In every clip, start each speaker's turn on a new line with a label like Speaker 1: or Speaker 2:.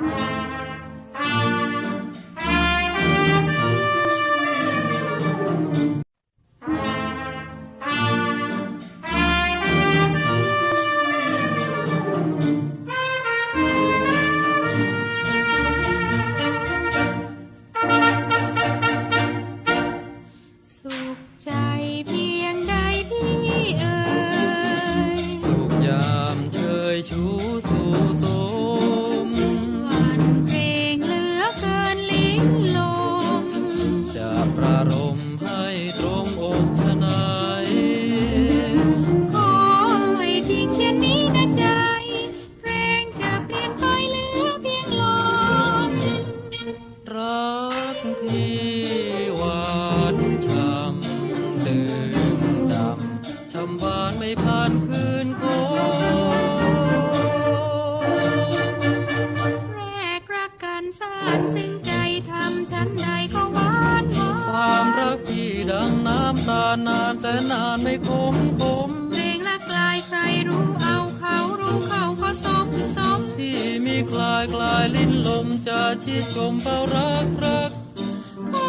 Speaker 1: สุาน
Speaker 2: ช่ำดื่มดำช่ำหวานไม่ผ่านคืนโค
Speaker 1: แรกรักกันสานซึ่งใจทำฉันใดก็หวานหวาน
Speaker 2: ความรักพี่ดังน้ำตานานแสนนานไม่คมคม
Speaker 1: เพลงละกลายใครรู้เอาเขารู้เขาก็สมสม
Speaker 2: ที่มีคลายคลายลิ้นลมจะชิดชมเฝ้ารักรัก
Speaker 1: ขอ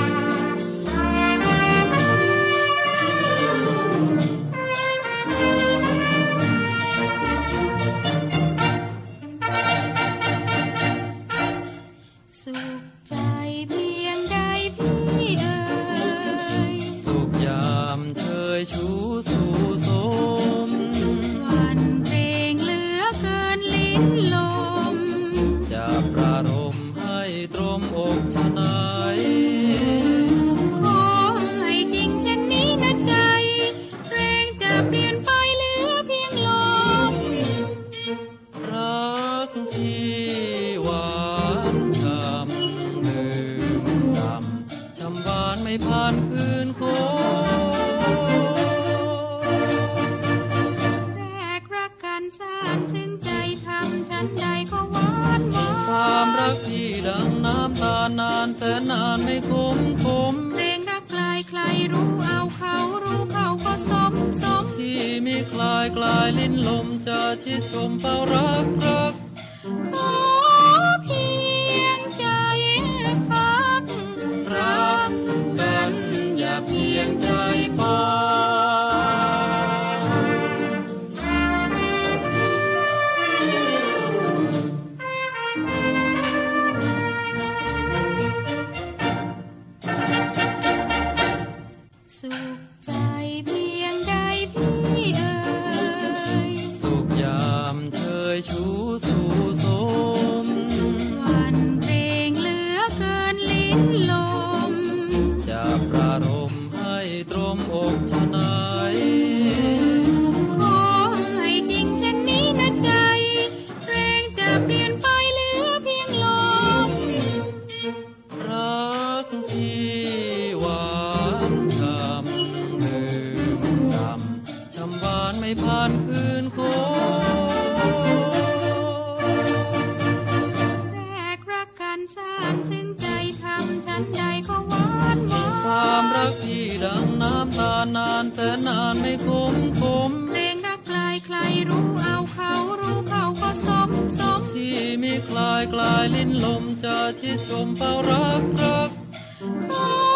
Speaker 1: ย
Speaker 2: ชูสู่สม
Speaker 1: วันเพลงเหลือเกินลิ้นลม
Speaker 2: จะประรมให้ตรงอกชะไหนาย
Speaker 1: ขอให้จริงเช่นนี้นะใจ เพลงจะเปลี่ยนไปเหลือเพียงลม
Speaker 2: รักที่หวานช่ำดื่มดำช่ำหวานไม่ผ่าน
Speaker 1: ใจก็หวานหวา
Speaker 2: ความรักที่ดังน้ำตานานแสนนานไม่คมคม
Speaker 1: เพลงรักกลายใครรู้เอาเขารู้เขาก็สมสม
Speaker 2: ที่มีคลายคลายลิ้นลมจะชิดชมเฝ้ารักรัก ชยชูสู่สม
Speaker 1: หวันเพลงเหลือเกินลิ้นลม
Speaker 2: จะประรมให้ตรงอกชะไหนาย
Speaker 1: ขอให้จริงเช่นนี้นะใจ เพลงจะเปลี่ยนไปเหลือเพียงลม
Speaker 2: รักที่หวานช่ำดื่มดำช่ำหวานไม่ผ่านคืนานานแสนนานไม่คมคม
Speaker 1: เพลงรักกลายใครรู้เอาเขารู้เขาก็สมสม
Speaker 2: ที่มีคลายคลายลิ้นลมจะชิดชมเฝ้ารักรัก
Speaker 1: ขอ